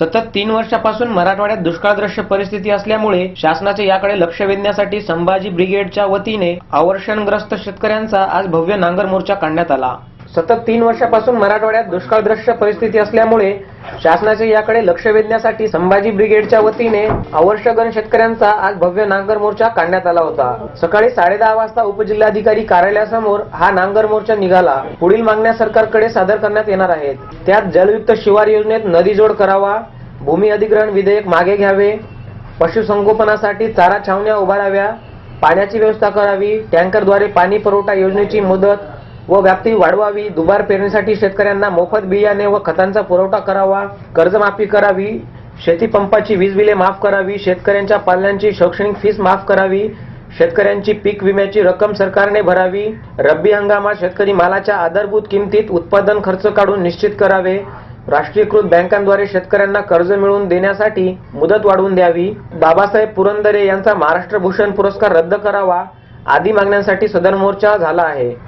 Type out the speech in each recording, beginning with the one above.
सतत तीन वर्षापासून मराठवाड्यात दुष्काळग्रस्त परिस्थिती असल्यामुळे शासनाचे याकडे लक्ष वेधण्यासाठी संभाजी ब्रिगेडच्या वतीने अवर्षणग्रस्त शेतकऱ्यांचा आज भव्य नांगर मोर्चा काढण्यात आला. सतत तीन वर्षापासून मराठवाड्यात दुष्काळग्रस्त परिस्थिती असल्यामुळे शासनाचे याकडे लक्ष वेधण्यासाठी संभाजी ब्रिगेडच्या वतीने आवर्षगण शेतकऱ्यांचा आज भव्य नांगर मोर्चा काढण्यात आला होता. सकाळी साडेदहा वाजता उपजिल्हाधिकारी कार्यालयासमोर हा नांगर मोर्चा निघाला. पुढील मागण्या सरकारकडे सादर करण्यात येणार आहेत. त्यात जलयुक्त शिवार योजनेत नदी जोड करावा भूमी अधिग्रहण विधेयक मागे घ्यावे पशुसंगोपनासाठी चारा छावण्या उभाराव्या पाण्याची व्यवस्था करावी टँकरद्वारे पाणी पुरवठा योजनेची मुदत व व्याप्ती वाढवावी. दुबार पेरणीसाठी शेतकऱ्यांना मोफत बियाणे व खतांचा पुरवठा करावा. कर्जमाफी करावी. शेती पंपाची वीज बिले माफ करावी. शेतकऱ्यांच्या पाल्यांची शैक्षणिक फीस माफ करावी. शेतकऱ्यांची पीक विम्याची रक्कम सरकारने भरावी. रब्बी हंगामात शेतकरी मालाच्या आधारभूत किमतीत उत्पादन खर्च काढून निश्चित करावे. राष्ट्रीयकृत बँकांद्वारे शेतकऱ्यांना कर्ज मिळवून देण्यासाठी मुदत वाढवून द्यावी. बाबासाहेब पुरंदरे यांचा महाराष्ट्र भूषण पुरस्कार रद्द करावा. आदी मागण्यांसाठी सदर मोर्चा झाला आहे.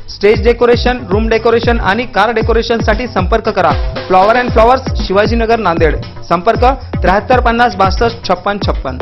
स्टेज डेकोरेशन रूम डेकोरेशन आणि कार डेकोरेशनसाठी संपर्क करा. Flower and flowers Shivajinagar Nanded. संपर्क त्र्याहत्तर पन्नास बासष्ट छप्पन छप्पन.